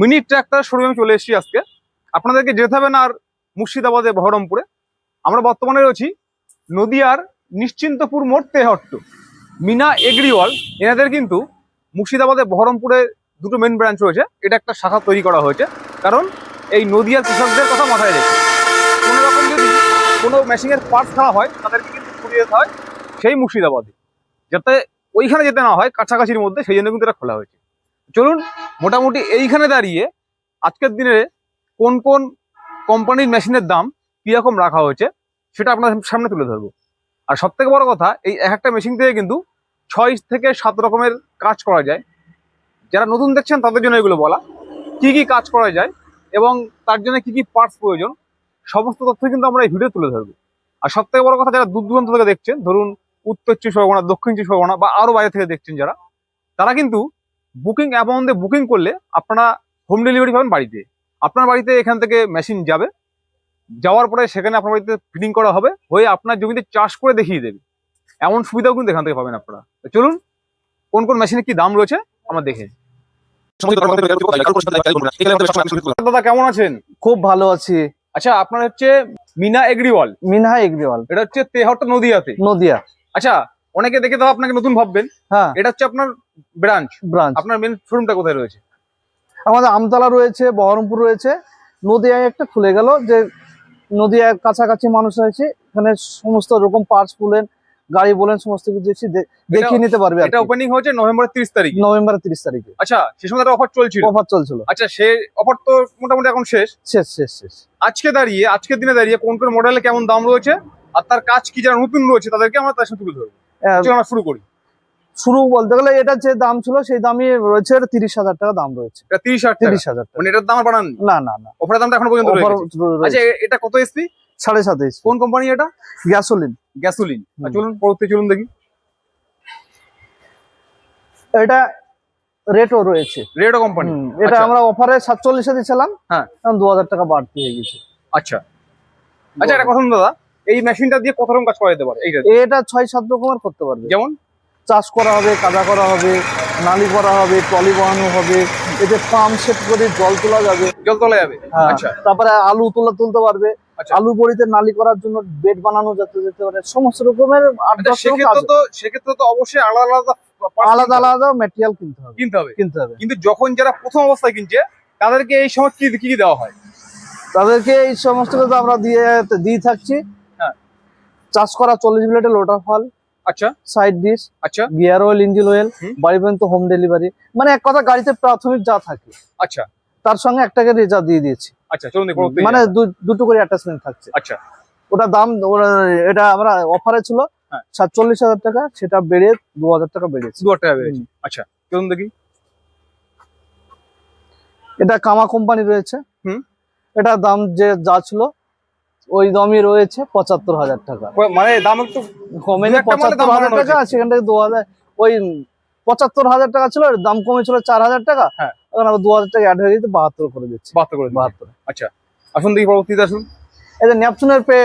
Mini tractor শোরুমে চলে এসেছি আজকে। আপনাদেরকে যেতে হবে না আর মুর্শিদাবাদে, বহরমপুরে। আমরা বর্তমানে রয়েছি নদিয়ার নিশ্চিন্তপুর মোড় তেহট্ট। মিনা এগ্রিওয়াল, এনাদের কিন্তু মুর্শিদাবাদে, বহরমপুরে দুটো মেন ব্রাঞ্চ রয়েছে। এটা একটা শাখা তৈরি করা হয়েছে। কারণ এই নদিয়ার কৃষকদের কথা মাথায় রেখে। কোনো রকম যদি কোনো মেশিনের পার্টস খারাপ হয়, তাদেরকে কিন্তু ছড়িয়ে যেতে হয় সেই মুর্শিদাবাদে। যাতে ওইখানে যেতে না হয়, কাছাকাছির মধ্যে, সেই জন্য কিন্তু এটা খোলা হয়েছে। চলুন মোটামুটি এইখানে দাঁড়িয়ে আজকের দিনে কোন কোন কোম্পানির মেশিনের দাম কীরকম রাখা হয়েছে সেটা আপনার সামনে তুলে ধরবো। আর সব থেকে বড় কথা, এই এক একটা মেশিন থেকে কিন্তু ছয় থেকে সাত রকমের কাজ করা যায়। যারা নতুন দেখছেন তাদের জন্য এগুলো বলা। কি কি কাজ করা যায় এবং তার জন্য কি কি পার্টস প্রয়োজন, সমস্ত তথ্য কিন্তু আমরা এই ভিডিও তুলে ধরবো। আর সব থেকে বড় কথা, যারা দূর দূরান্ত থেকে দেখছেন, ধরুন উত্তর চব্বিশ পরগনা, দক্ষিণ চব্বিশ পরগনা বা আরও বাইরে থেকে দেখছেন যারা, তারা কিন্তু বুকিং অ্যামাউন্টে বুকিং করলে আপনারা হোম ডেলিভারি পাবেন বাড়িতে। আপনার বাড়িতে এখান থেকে মেশিন যাবে। যাওয়ার পরে সেখানে আপনার বাড়িতে ফিটিং করা হবে। হয়ে আপনার জমিতে চাষ করে দেখিয়ে দেবে। এমন সুবিধাও কিন্তু এখান থেকে পাবেন আপনারা। তো চলুন কোন কোন মেশিনের কি দাম রয়েছে আমার দেখে দাদা কেমন আছেন? খুব ভালো আছি। আচ্ছা আপনার হচ্ছে মিনা এগ্রিওয়াল। মিনহা এগ্রিওয়াল। এটা হচ্ছে তেহট্ট নদিয়াতে। নদিয়া। আচ্ছা অনেকে দেখে তো আপনাকে নতুন ভাববেন। হ্যাঁ। এটা হচ্ছে আপনার ব্রাঞ্চ ব্রাঞ্চ আপনার মেন শোরুমটা কোথায় রয়েছে? আমাদের আমতলা রয়েছে বহরমপুর রয়েছে। নদিয়ায় একটা খুলে গেল যে নদিয়ার কাছাকাছি মানুষ আছে এখানে সমস্ত রকম পার্টস বলেন গাড়ি বলেন সমস্ত কিছু দেখিয়ে নিতে পারবে এটা ওপেনিং হয়েছে নভেম্বর তিরিশ তারিখ। নভেম্বর তিরিশ তারিখে। আচ্ছা সে সময় অফার চলছিল? অফার চলছিল। আচ্ছা সে অফার তো মোটামুটি এখন শেষ? শেষ শেষ শেষ। আজকে দাঁড়িয়ে আজকের দিনে দাঁড়িয়ে কোন কোন মডেলে কেমন দাম রয়েছে? আর তার কাজ কি যারা নতুন রয়েছে তাদেরকে আমরা তার সাথে তুলে ধরবো। আমরা শুরু করি। শুরু বলতে গেলে এটা যে দাম ছিল সেই দামই রয়েছে। তিরিশ হাজার টাকা দাম রয়েছে। এটা তিরিশ হাজার তিরিশ হাজার মানে এটার দাম বাড়ান না না না। অফারের দামটা এখনও পর্যন্ত আচ্ছা এটা কত এসপি? সাড়ে সাতাইশ কোন কোম্পানি এটা? গ্যাসোলিন। গ্যাসোলিন। চলুন পরবর্তী চলুন দেখি। এটা রেটও রয়েছে। রেডো কোম্পানি। এটা আচ্ছা। আমরা অফারে সাতচল্লিশে দিয়েছিলাম। হ্যাঁ। এখন দু হাজার টাকা বাড়তি হয়ে গেছে। আচ্ছা। আচ্ছা একটা কথা দাদা। এই মেশিনটা দিয়ে কত রকম কাজ করা যেতে পারে এইটা এটা ছয় সাত রকমের করতে পারবে। যেমন? চাষ করা হবে কাদা করা হবে নালি করা হবে ট্রলি বানানো হবে এতে পাম্প সেট করে জল তোলা যাবে। জল তোলা যাবে হ্যাঁ, আচ্ছা। তারপরে আলু তোলা তুলতে পারবে। আচ্ছা। আলু বড়িতে নালি করার জন্য বেড বানানো যেতে যেতে পারে সমস্ত রকমের আচ্ছা সেক্ষেত্রে তো সেক্ষেত্রে তো অবশ্যই আলাদা আলাদা আলাদা আলাদা ম্যাটেরিয়াল কিনতে হবে। কিনতে হবে। কিনতে হবে। কিন্তু যখন যারা প্রথম অবস্থায় কিনছে তাদেরকে এই সময় কি কি দেওয়া হয়? তাদেরকে এই সমস্ত আমরা দিয়ে দিয়ে থাকছি। চাষ করা চল্লিশ মিনিটের লোটার ফল আচ্ছা। সাইড ডিশ আচ্ছা। গিয়ার অয়েল ইঞ্জিন অয়েল বাড়ি পর্যন্ত হোম ডেলিভারি মানে এক কথা গাড়িতে প্রাথমিক যা থাকে। আচ্ছা। তার সঙ্গে একটাকে রেজা দিয়ে দিয়েছি। আচ্ছা চলুন মানে দু- দুটো করে অ্যাটাচমেন্ট থাকছে। আচ্ছা। ওটা দাম এটা আমরা অফারে ছিল। হ্যাঁ। সাতচল্লিশ হাজার টাকা সেটা বেড়ে দু হাজার টাকা বেড়েছে। দু হাজার টাকা বেড়েছে। আচ্ছা চলুন দেখি। এটা কামা কোম্পানি রয়েছে। হুম। এটা দাম যে যা ছিল ওই দামই রয়েছে পঁচাত্তর হাজার টাকা। মানে দাম একটু কমে মালে পঁচাত্তর হাজার টাকা সেখান থেকে দু হাজার ওই পঁচাত্তর হাজার টাকা ছিল দাম কমেছিল চার হাজার টাকা। হ্যাঁ। এখন আবার দু হাজার টাকা অ্যাড হয়ে গেছে বাহাত্তর করে দিচ্ছে। বাহাত্তর করে। বাহাত্তর। আসুন দেখি পরবর্তীতে আসুন। এই যে ন্যাপচুনের পে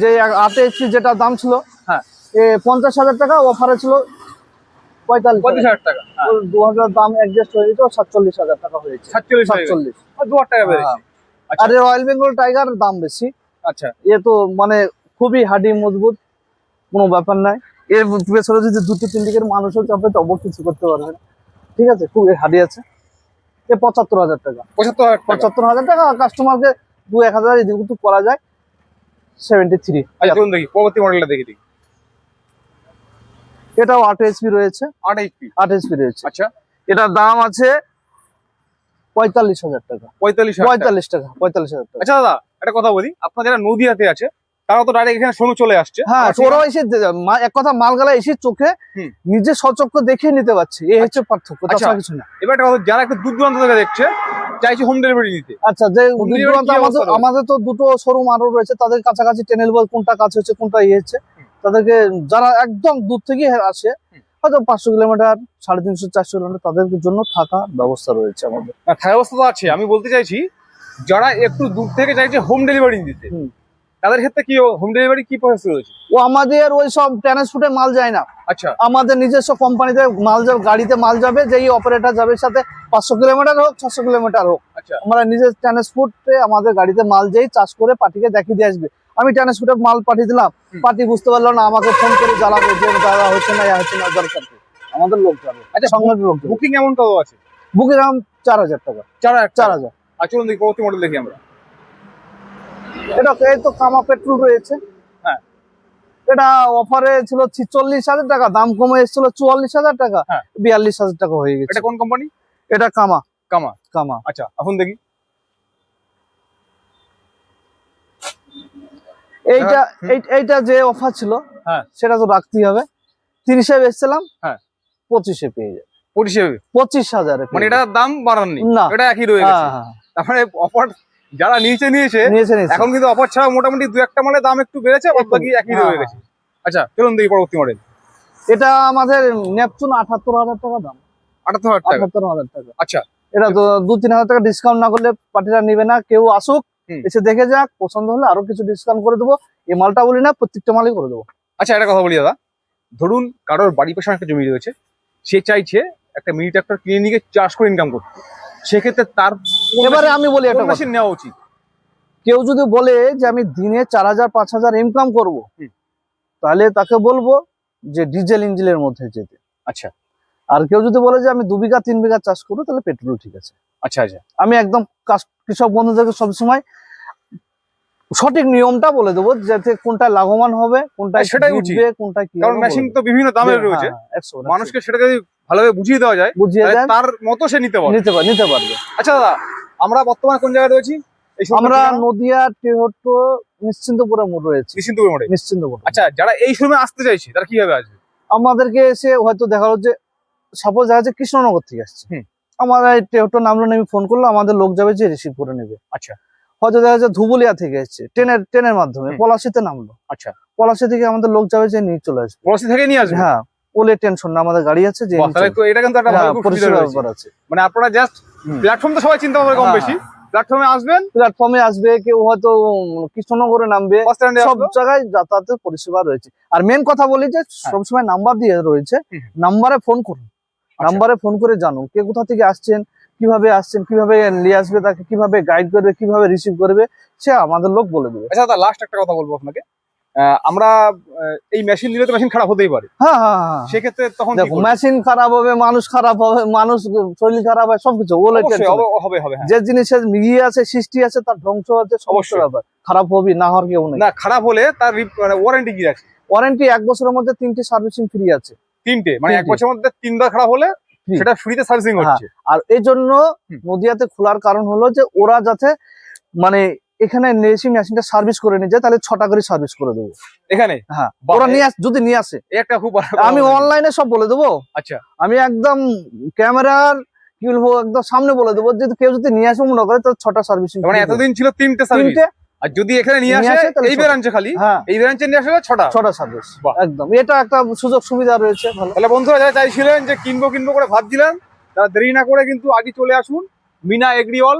যে আট এইচপি যেটা দাম ছিল হ্যাঁ। এ পঞ্চাশ হাজার টাকা অফারে ছিল পঁয়তাল্লিশ পঁয়ত্রিশ হাজার টাকা হ্যাঁ, দু হাজার দাম অ্যাডজাস্ট হয়ে গেছে সাতচল্লিশ হাজার টাকা হয়েছে। সাতচল্লিশ সাতচল্লিশ। দু হাজার টাকা হ্যাঁ। আচ্ছা আর রয়্যাল বেঙ্গল টাইগার দাম বেশি। আচ্ছা এ তো মানে খুবই হাডি মজবুত কোনো ব্যাপার নাই। এর পেছনে যদি দুটো তিন দিকের মানুষও চাপে তবু কিছু করতে পারবে না ঠিক আছে খুব হাডি আছে। এ পঁচাত্তর হাজার টাকা। পঁচাত্তর পঁচাত্তর হাজার টাকা কাস্টমারকে দু এক হাজার এদিক করা যায় সেভেন্টি থ্রি আচ্ছা দেখি পরবর্তী মডেলটা দেখি দেখি এটাও আট এইচপি রয়েছে। আট এইচপি আট এইচপি রয়েছে। আচ্ছা। এটার দাম আছে পঁয়তাল্লিশ হাজার টাকা। পঁয়তাল্লিশ পঁয়তাল্লিশ টাকা পঁয়তাল্লিশ হাজার টাকা। আচ্ছা দাদা একটা কথা বলি আপনার যারা নদীয়াতে আছে তারা তো ডাইরেক্ট এখানে শোরুম চলে আসছে। হ্যাঁ ওরাও এসে এক কথা মালগালা এসে চোখে। নিজে সচক্ষ দেখে নিতে পারছে। এই হচ্ছে পার্থক্য আচ্ছা। তাছাড়া কিছু না। এবার একটা কথা যারা একটু দূর দূরান্ত থেকে দেখছে চাইছে হোম ডেলিভারি নিতে। আচ্ছা যে আমাদের আমাদের তো দুটো শোরুম আরও রয়েছে তাদের কাছাকাছি টেনেল বল কোনটা হচ্ছে কোনটা ইয়ে হচ্ছে। তাদেরকে যারা একদম দূর থেকে আসে হয়তো পাঁচশো কিলোমিটার সাড়ে তিনশো চারশো কিলোমিটার তাদের জন্য থাকা ব্যবস্থা রয়েছে আমাদের। থাকা অবস্থা তো আছে। আমি বলতে চাইছি যারা একটু দূর থেকে চাইছে হোম ডেলিভারি দিতে। তাদের ক্ষেত্রে কি হোম ডেলিভারি কি প্রসেস রয়েছে? ও আমাদের ওই সব ট্রান্সপোর্টে মাল যায় না। আচ্ছা। আমাদের নিজস্ব কোম্পানিতে মাল যাবে গাড়িতে মাল যাবে যেই অপারেটর যাবে সাথে পাঁচশো কিলোমিটার হোক ছশো কিলোমিটার হোক। আচ্ছা। আমরা নিজের ট্রান্সপোর্টে আমাদের গাড়িতে মাল যেই চাষ করে পার্টিকে দেখিয়ে দিয়ে আসবে। আমি ট্রান্সপোর্টে মাল পাঠিয়ে দিলাম পার্টি বুঝতে পারল না আমাকে ফোন করে জ্বালাবে যে দাদা হচ্ছে না হচ্ছে না দরকার আমাদের লোক যাবে আচ্ছা সঙ্গে লোক বুকিং এমন কত আছে? বুকিং দাম চার হাজার টাকা। চার হাজার চার হাজার। আর চলুন দেখি পরবর্তী মডেল দেখি আমরা। এটা এই তো কামা পেট্রোল রয়েছে। হ্যাঁ। এটা অফারে ছিল ছিচল্লিশ হাজার টাকা দাম কমে এসেছিল চুয়াল্লিশ হাজার টাকা হ্যাঁ। বিয়াল্লিশ হাজার টাকা হয়ে গেছে। এটা কোন কোম্পানি এটা কামা কামা কামা আচ্ছা এখন দেখি। এইটা এই- এইটা যে অফার ছিল হ্যাঁ। সেটা তো রাখতেই হবে। তিরিশে বেচছিলাম হ্যাঁ। পঁচিশে পেয়ে যাবে। পঁচিশে। পঁচিশ হাজারে মানে এটার দাম বাড়াননি। না। এটা একই রয়ে গেছে। তারপরে অফার যারা নিচে নিয়েছে এখন কিন্তু অফার ছাড়া মোটামুটি দু একটা মালের দাম একটু বেড়েছে বাকি একই হ্যাঁ, রয়ে গেছে। আচ্ছা চলুন দেখি পরবর্তী মডেল এটা আমাদের নেপচুন আঠাত্তর হাজার টাকা দাম। আটাত্তর হাজার টাকা? আঠাত্তর হাজার টাকা। আচ্ছা। এটা তো দু তিন হাজার টাকা ডিসকাউন্ট না করলে পার্টিরা নিবে না কেউ আসুক এসে দেখে যাক পছন্দ হলে আরও কিছু ডিসকাউন্ট করে দেবো। এই মালটা বলি না প্রত্যেকটা মালই করে দেবো। আচ্ছা একটা কথা বলি দাদা। ধরুন কারোর বাড়ি পাশে একটা জমি রয়েছে সে চাইছে একটা মিনি ট্রাক্টর কিনে নিয়ে চাষ করে ইনকাম করতে। সেক্ষেত্রে তার এবারে আমি বলি একটা মেশিন নেওয়া উচিত? কেউ যদি বলে যে আমি দিনে চার হাজার পাঁচ হাজার ইনকাম করব তাহলে তাকে বলব যে ডিজেল ইঞ্জিনের মধ্যে যেতে। আচ্ছা। আর কেউ যদি বলে যে আমি দু বিঘা তিন বিঘা চাষ করব তাহলে পেট্রোল ঠিক আছে। আচ্ছা আচ্ছা। আমি একদম কৃষক বন্ধুদেরকে সবসময় সঠিক নিয়মটা বলে দেবো যাতে কোনটা লাভবান হবে কোনটা সেটাই উচিত। কোনটা কি কারণ মেশিন তো বিভিন্ন। দামের হ্যাঁ, রয়েছে। হ্যাঁ। মানুষকে সেটা যদি ভালোভাবে বুঝিয়ে দেওয়া যায় বুঝিয়ে দেন। তার মতো সে নিতে পারে নিতে পারবে নিতে পারবে। আচ্ছা দাদা আমরা বর্তমানে কোন জায়গায় রয়েছি? আমরা নদিয়া টেহট্ট নিশ্চিন্তপুরে মোড় রয়েছে। নিশ্চিন্তপুর মোড়ে? নিশ্চিন্তপুর। আচ্ছা যারা এই শোরুমে আসতে চাইছে তারা কীভাবে আসবে? আমাদেরকে এসে হয়তো দেখা হচ্ছে সাপোজ দেখা যাচ্ছে কৃষ্ণনগর থেকে আসছে। আমাদের টেহট্ট নামলো আমি ফোন করল আমাদের লোক যাবে যে রিসিভ করে নেবে। আচ্ছা। হয়তো দেখা যাচ্ছে ধুবুলিয়া থেকে এসছে ট্রেনের ট্রেনের মাধ্যমে পলাশিতে নামলো। আচ্ছা। পলাশি থেকে আমাদের লোক যাবে যে নিয়ে চলে আসবে। পলাশি থেকে নিয়ে আসবে? হ্যাঁ ওলে টেনশন না আমাদের গাড়ি আছে যে এটা কিন্তু একটা হ্যাঁ, ভালো পরিষেবা ব্যাপার আছে। মানে আপনারা জাস্ট। প্ল্যাটফর্ম তো সবাই চিন্তা করে কম হ্যাঁ, বেশি। প্ল্যাটফর্মে আসবেন? প্ল্যাটফর্মে আসবে কেউ হয়তো কৃষ্ণনগরে নামবে সব জায়গায় যাতায়াতের পরিষেবা রয়েছে। আর মেন কথা বলি যে সবসময় নাম্বার দিয়ে রয়েছে নাম্বারে ফোন করুন। নাম্বারে ফোন করে জানুন কে কোথা থেকে আসছেন কীভাবে আসছেন কীভাবে নিয়ে আসবে তাকে কীভাবে গাইড করবে কীভাবে রিসিভ করবে সে আমাদের লোক বলে দেবে। আচ্ছা লাস্ট একটা কথা বলব আপনাকে। আমরা এই মেশিন নিলে তো মেশিন খারাপ হতেই পারে। হ্যাঁ হ্যাঁ হ্যাঁ সেক্ষেত্রে তখন মেশিন খারাপ হবে মানুষ খারাপ হবে মানুষ শরীর খারাপ হয় সবকিছু হবে হবে হবে হ্যাঁ। যে জিনিসের ইয়ে আছে সৃষ্টি আছে তার ধ্বংস আছে সমস্ত ব্যাপার খারাপ হবে না হওয়ার কেউ না খারাপ হলে তার ওয়ারেন্টি কি আছে ওয়ারেন্টি এক বছরের মধ্যে তিনটে সার্ভিসিং ফ্রি আছে। তিনটে মানে এক বছরের মধ্যে তিনবার খারাপ হলে সেটা ফ্রিতে সার্ভিসিং হচ্ছে। আর এই জন্য। নদিয়াতে খোলার কারণ হলো যে ওরা যাতে মানে এখানে এসে মেশিনটা সার্ভিস করে নিয়ে যায় তাহলে ছটা করে সার্ভিস করে দেবো। এখানে? হ্যাঁ ওরা নিয়ে আস যদি নিয়ে আসে। একটা খুব আমি অনলাইনে সব বলে দেবো। আচ্ছা। আমি একদম ক্যামেরার কি বলব একদম সামনে বলে দেবো যদি কেউ যদি নিয়ে আসে মনে করে তো ছটা সার্ভিসিং মানে এতদিন ছিল তিনটে সার্ভিস। তিনটে। আর যদি এখানে নিয়ে আসে এই ব্রাঞ্চে খালি? হ্যাঁ। এই ব্রাঞ্চে নিয়ে আসলে ছটা? ছটা সার্ভিস। একদম। এটা একটা সুযোগ সুবিধা রয়েছে তাহলে বন্ধুরা যারা চাইছিলেন যে কিনবো কিনবো করে ভাবছিলেন তারা দেরি না করে কিন্তু আগে চলে আসুন। মিনা এগ্রিওয়াল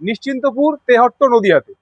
নিশ্চিন্তপুর তেহট্ট নদিয়াতে।